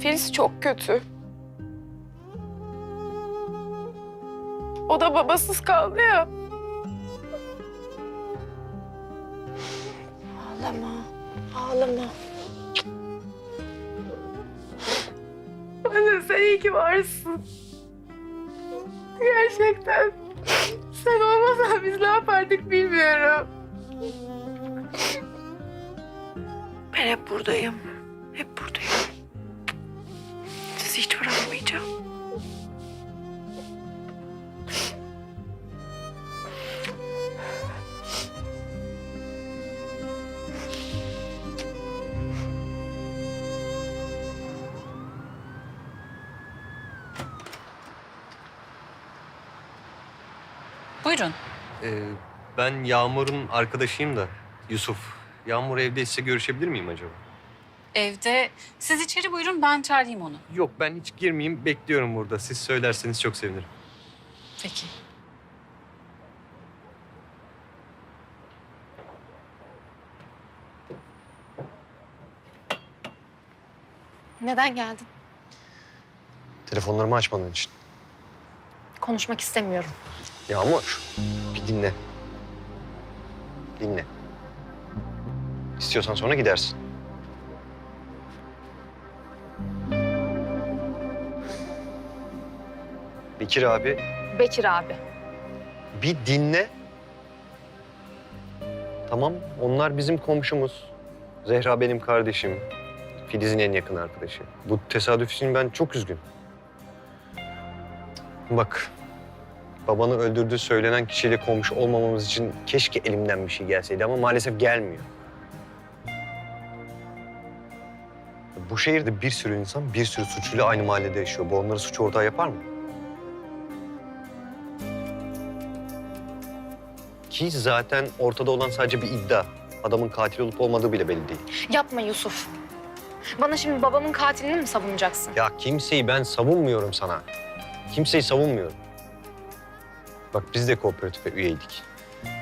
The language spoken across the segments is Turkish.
Filiz çok kötü. O da babasız kaldı ya. Ağlama, ağlama. Anne sen iyi ki varsın. Gerçekten. Sen olmasan biz ne yapardık bilmiyorum. Ben hep buradayım. Hep buradayım. Hiç bırakmayacağım. Buyurun. Ee, ben Yağmur'un arkadaşıyım da Yusuf. Yağmur evdeyse görüşebilir miyim acaba? Evde. Siz içeri buyurun ben çağırayım onu. Yok ben hiç girmeyeyim bekliyorum burada. Siz söylerseniz çok sevinirim. Peki. Neden geldin? Telefonlarımı açmadığın için. Konuşmak istemiyorum. Yağmur bir dinle. Dinle. İstiyorsan sonra gidersin. Bekir abi Bekir abi. bir dinle. Tamam onlar bizim komşumuz. Zehra benim kardeşim. Filiz'in en yakın arkadaşı. Bu tesadüf için ben çok üzgün. Bak babanı öldürdüğü söylenen kişiyle komşu olmamamız için keşke elimden bir şey gelseydi ama maalesef gelmiyor. Bu şehirde bir sürü insan bir sürü suçluyla aynı mahallede yaşıyor. Bu onları suç ortağı yapar mı? Ki zaten ortada olan sadece bir iddia. Adamın katil olup olmadığı bile belli değil. Yapma Yusuf. Bana şimdi babamın katilini mi savunacaksın? Ya kimseyi ben savunmuyorum sana. Kimseyi savunmuyorum. Bak biz de kooperatife üyeydik.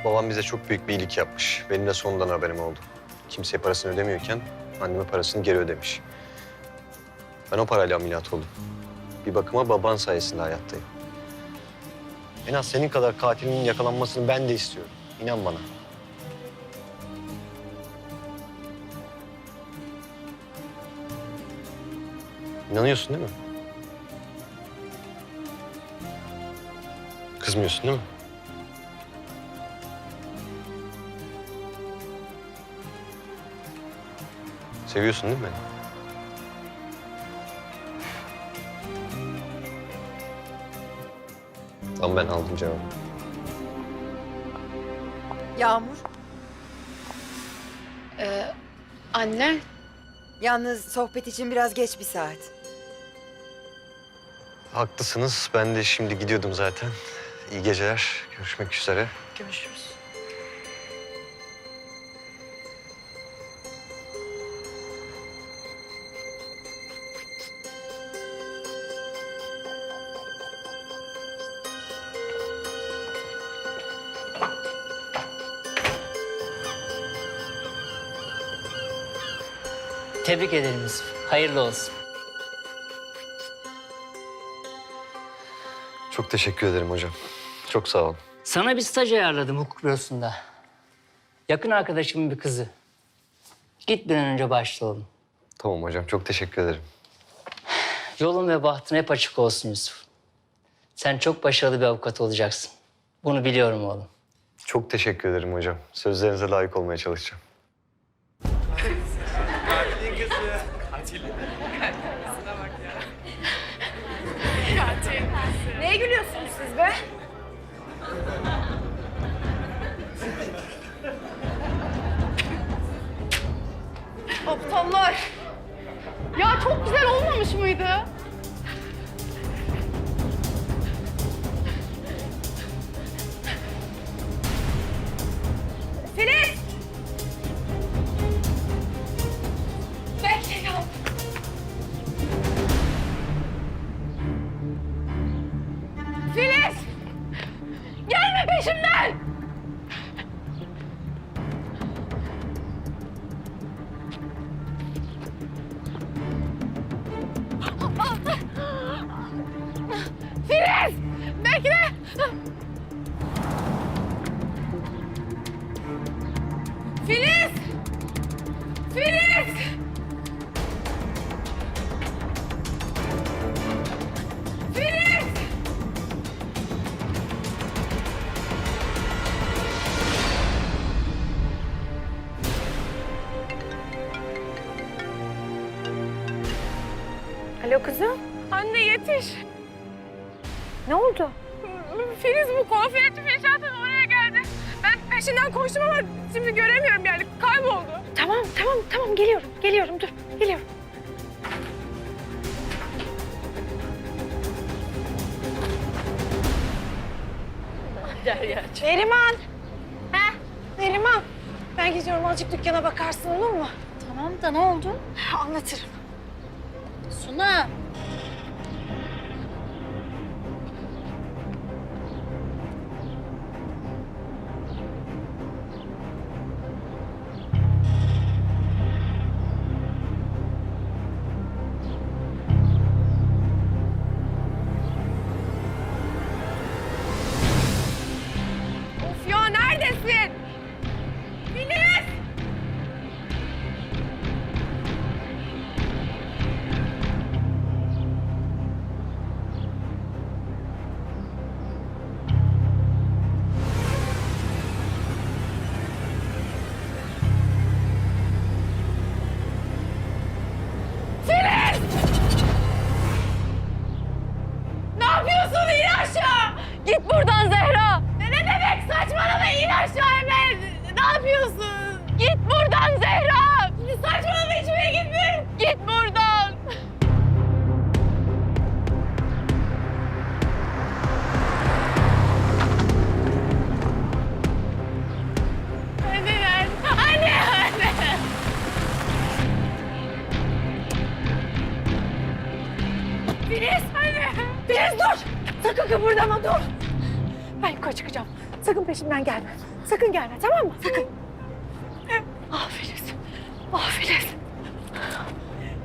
Babam bize çok büyük bir iyilik yapmış. Benim de sonundan haberim oldu. Kimseye parasını ödemiyorken anneme parasını geri ödemiş. Ben o parayla ameliyat oldum. Bir bakıma baban sayesinde hayattayım. En az senin kadar katilinin yakalanmasını ben de istiyorum. İnan bana. İnanıyorsun değil mi? Kızmıyorsun değil mi? Seviyorsun değil mi beni? Tamam ben aldım cevabı. Yağmur, Ee, anne, yalnız sohbet için biraz geç bir saat. Haklısınız. Ben de şimdi gidiyordum zaten. İyi geceler. Görüşmek üzere. görüşürüz. Tebrik ederim Yusuf. Hayırlı olsun. Çok teşekkür ederim hocam. Çok sağ olun. Sana bir staj ayarladım hukuk bürosunda. Yakın arkadaşımın bir kızı. Git bir an önce başla oğlum. Tamam hocam. Çok teşekkür ederim. Yolun ve bahtın hep açık olsun Yusuf. Sen çok başarılı bir avukat olacaksın. Bunu biliyorum oğlum. Çok teşekkür ederim hocam. Sözlerinize layık olmaya çalışacağım. Neye gülüyorsunuz siz be? Aptallar. Ya çok güzel olmamış mıydı? Alo kızım. Anne yetiş. Ne oldu? Filiz bu kuaförcü Filşat'ın oraya geldi. Ben peşinden koştum ama şimdi göremiyorum yani kayboldu. Tamam tamam tamam geliyorum. Geliyorum dur. Geliyorum. Neriman. Heh, Neriman. Ben gidiyorum azıcık dükkana bakarsın olur mu? Tamam da ne oldu? Anlatırım. Suna. Filiz! Anne! Filiz dur! Sakın kıpırdama dur. Ben yukarı çıkacağım. Sakın peşimden gelme. Sakın gelme tamam mı? Sakın. Ah Filiz. Ah Filiz.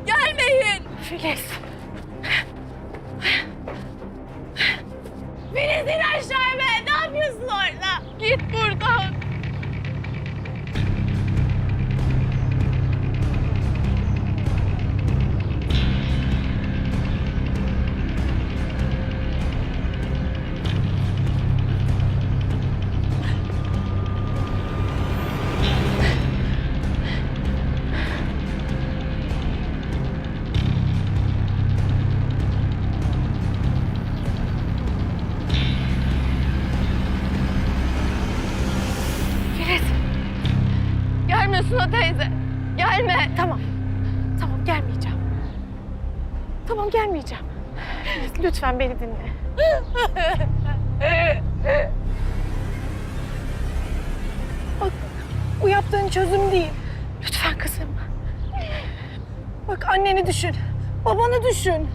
Gelmeyin! Filiz Gelmiyorsun o teyze. Gelme. Tamam. Tamam gelmeyeceğim. Tamam gelmeyeceğim. Lütfen beni dinle. Bak bu yaptığın çözüm değil. Lütfen kızım. Bak anneni düşün. Babanı düşün.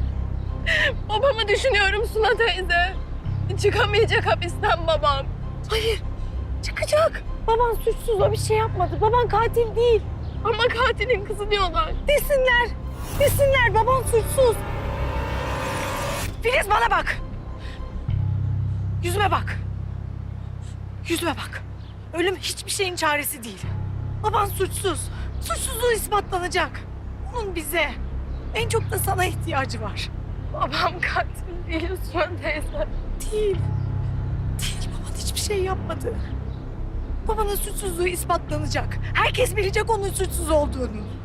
Babamı düşünüyorum Suna teyze. Çıkamayacak hapisten babam. Hayır. Çıkacak. Baban suçsuz o bir şey yapmadı. Baban katil değil. Ama katilin kızı diyorlar. Desinler. Desinler baban suçsuz. Filiz bana bak. Yüzüme bak. Yüzüme bak. Ölüm hiçbir şeyin çaresi değil. Baban suçsuz. Suçsuzluğu ispatlanacak. Onun bize, en çok da sana ihtiyacı var. Babam katil değil Suna teyze. Değil. Değil baban hiçbir şey yapmadı. Babanın suçsuzluğu ispatlanacak. Herkes bilecek onun suçsuz olduğunu.